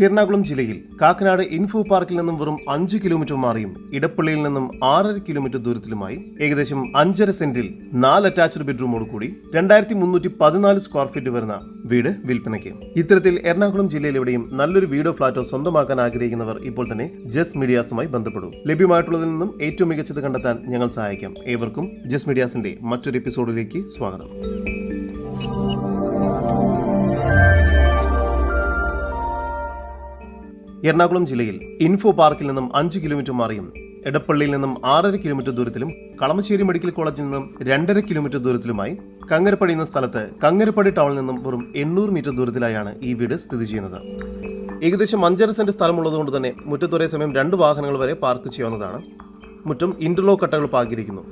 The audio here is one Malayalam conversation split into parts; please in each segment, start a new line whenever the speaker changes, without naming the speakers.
എറണാകുളം ജില്ലയിൽ കാക്കനാട് ഇൻഫോ പാർക്കിൽ നിന്നും വെറും അഞ്ച് കിലോമീറ്റർ മാറിയും ഇടപ്പള്ളിയിൽ നിന്നും ആറര കിലോമീറ്റർ ദൂരത്തിലുമായി ഏകദേശം അഞ്ചര സെന്റിൽ നാല് അറ്റാച്ച്ഡ് ബെഡ്റൂമോട് കൂടി രണ്ടായിരത്തി മുന്നൂറ്റി പതിനാല് സ്ക്വയർ ഫീറ്റ് വരുന്ന വീട് വിൽപ്പനയ്ക്ക്. ഇത്തരത്തിൽ എറണാകുളം ജില്ലയിൽ എവിടെയും നല്ലൊരു വീടോ ഫ്ളാറ്റോ സ്വന്തമാക്കാൻ ആഗ്രഹിക്കുന്നവർ ഇപ്പോൾ തന്നെ ജസ് മീഡിയാസുമായി ബന്ധപ്പെടും. ലഭ്യമായിട്ടുള്ളതിൽ നിന്നും ഏറ്റവും മികച്ചത് കണ്ടെത്താൻ ഞങ്ങൾ സഹായിക്കാം. ഏവർക്കും ജസ് മീഡിയാസിന്റെ മറ്റൊരു എപ്പിസോഡിലേക്ക് സ്വാഗതം. എറണാകുളം ജില്ലയിൽ ഇൻഫോ പാർക്കിൽ നിന്നും അഞ്ച് കിലോമീറ്റർ മാറിയും എടപ്പള്ളിയിൽ നിന്നും ആറര കിലോമീറ്റർ ദൂരത്തിലും കളമശ്ശേരി മെഡിക്കൽ കോളേജിൽ നിന്നും രണ്ടര കിലോമീറ്റർ ദൂരത്തിലുമായി കങ്ങരപ്പടി എന്ന സ്ഥലത്ത് കങ്ങരപ്പടി ടൗണിൽ നിന്നും വെറും എണ്ണൂറ് മീറ്റർ ദൂരത്തിലായാണ് ഈ വീട് സ്ഥിതി ചെയ്യുന്നത്. ഏകദേശം അഞ്ചര സെന്റ് സ്ഥലമുള്ളതുകൊണ്ട് തന്നെ മുറ്റത്തൊരേ സമയം രണ്ട് വാഹനങ്ങൾ വരെ പാർക്ക് ചെയ്യാവുന്നതാണ്. മുറ്റം ഇന്റർലോക്ക് കട്ടകൾ പാകിയിരിക്കുന്നു.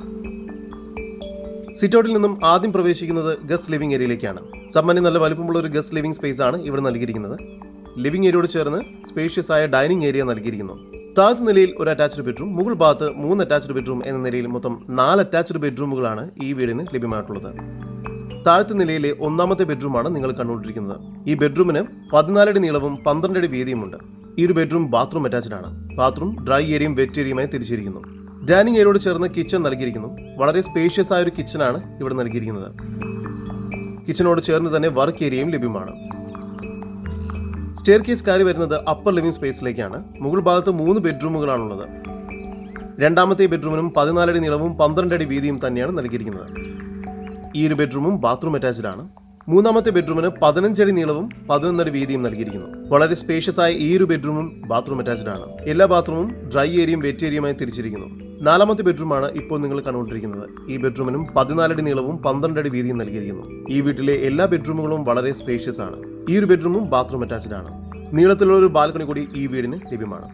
സിറ്റൗട്ടിൽ നിന്നും ആദ്യം പ്രവേശിക്കുന്നത് ഗസ്റ്റ് ലിവിംഗ് ഏരിയയിലേക്കാണ്. സമ്മാന്യം നല്ല വലുപ്പമുള്ള ഒരു ഗസ്റ്റ് ലിവിംഗ് സ്പേസ് ആണ് ഇവിടെ നൽകിയിരിക്കുന്നത്. ലിവിംഗ് ഏരിയയോട് ചേർന്ന് സ്പേഷ്യസ് ആയ ഡൈനിങ് ഏരിയ നൽകിയിരിക്കുന്നു. താഴ്ത്ത നിലയിൽ ഒരു അറ്റാച്ച്ഡ് ബെഡ്റൂം മുകൾ ഭാഗത്ത് മൂന്ന് അറ്റാച്ച്ഡ് ബെഡ്റൂം എന്ന നിലയിൽ മൊത്തം നാല് അറ്റാച്ച്ഡ് ബെഡ്റൂമുകളാണ് ഈ വീടിന് ലഭ്യമായിട്ടുള്ളത്. താഴത്തെ നിലയിലെ ഒന്നാമത്തെ ബെഡ്റൂമാണ് നിങ്ങൾ കണ്ടുകൊണ്ടിരിക്കുന്നത്. ഈ ബെഡ്റൂമിന് പതിനാലടി നീളവും പന്ത്രണ്ടടി വീതിയുമുണ്ട്. ഈ ഒരു ബെഡ്റൂം ബാത്റൂം അറ്റാച്ച്ഡ് ആണ്. ബാത്റൂം ഡ്രൈ ഏരിയയും വെറ്റ് ഏരിയയുമായി തിരിച്ചിരിക്കുന്നു. ഡൈനിങ് ഏരിയയോട് ചേർന്ന് കിച്ചൺ നൽകിയിരിക്കുന്നു. വളരെ സ്പേഷ്യസ് ആയ ഒരു കിച്ചണാണ് ഇവിടെ നൽകിയിരിക്കുന്നത്. കിച്ചനോട് ചേർന്ന് തന്നെ വർക്ക് ഏരിയയും ലഭ്യമാണ്. സ്റ്റെയർ കേസ് കയറി വരുന്നത് അപ്പർ ലിവിംഗ് സ്പേസിലേക്കാണ് മുകൾ ഭാഗത്ത് മൂന്ന് ബെഡ്റൂമുകളാണുള്ളത്. രണ്ടാമത്തെ ബെഡ്റൂമിനും പതിനാലടി നീളവും പന്ത്രണ്ട് അടി വീതിയും തന്നെയാണ് നൽകിയിരിക്കുന്നത്. ഈ ഒരു ബെഡ്റൂമും ബാത്റൂം അറ്റാച്ച്ഡ് ആണ്. മൂന്നാമത്തെ ബെഡ്റൂമിന് പതിനഞ്ചടി നീളവും പതിനൊന്നടി വീതിയും നൽകിയിരിക്കുന്നു. വളരെ സ്പേഷ്യസ് ആയ ഈ ഒരു ബെഡ്റൂമും ബാത്റൂം അറ്റാച്ച്ഡ് ആണ്. എല്ലാ ബാത്റൂമും ഡ്രൈ ഏരിയയും വെറ്റ് ഏരിയയുമായി തിരിച്ചിരിക്കുന്നു. നാലാമത്തെ ബെഡ്റൂമാണ് ഇപ്പോൾ നിങ്ങൾ കണ്ടുകൊണ്ടിരിക്കുന്നത്. ഈ ബെഡ്റൂമിനും പതിനാലടി നീളവും പന്ത്രണ്ടടി വീതിയും നൽകിയിരിക്കുന്നു. ഈ വീട്ടിലെ എല്ലാ ബെഡ്റൂമുകളും വളരെ സ്പേഷ്യസ് ആണ്. ഈ ഒരു ബെഡ്റൂമും ബാത്റൂം അറ്റാച്ച്ഡ് ആണ്. നീളത്തിലുള്ള ഒരു ബാൽക്കണി കൂടി ഈ വീടിന് ലഭ്യമാണ്.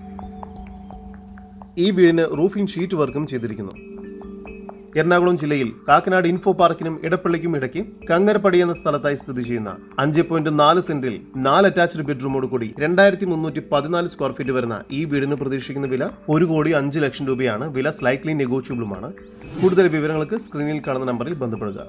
ഈ വീടിന് റൂഫിംഗ് ഷീറ്റ് വർക്കും ചെയ്തിരിക്കുന്നു. എറണാകുളം ജില്ലയിൽ കാക്കനാട് ഇൻഫോ പാർക്കിനും ഇടപ്പള്ളിക്കും ഇടയ്ക്ക് കങ്ങരപ്പടി എന്ന സ്ഥലത്തായി സ്ഥിതി ചെയ്യുന്ന അഞ്ച് പോയിന്റ് നാല് സെന്റിൽ നാല് അറ്റാച്ച്ഡ് ബെഡ്റൂമോട് കൂടി രണ്ടായിരത്തി മുന്നൂറ്റി പതിനാല് സ്ക്വയർ ഫീറ്റ് വരുന്ന ഈ വീടിന് പ്രതീക്ഷിക്കുന്ന വില ഒരു കോടി അഞ്ച് ലക്ഷം രൂപയാണ്. വില സ്ലൈറ്റ്ലി നെഗോഷ്യബിളുമാണ് കൂടുതൽ വിവരങ്ങൾക്ക് സ്ക്രീനിൽ കാണുന്ന നമ്പറിൽ ബന്ധപ്പെടുക.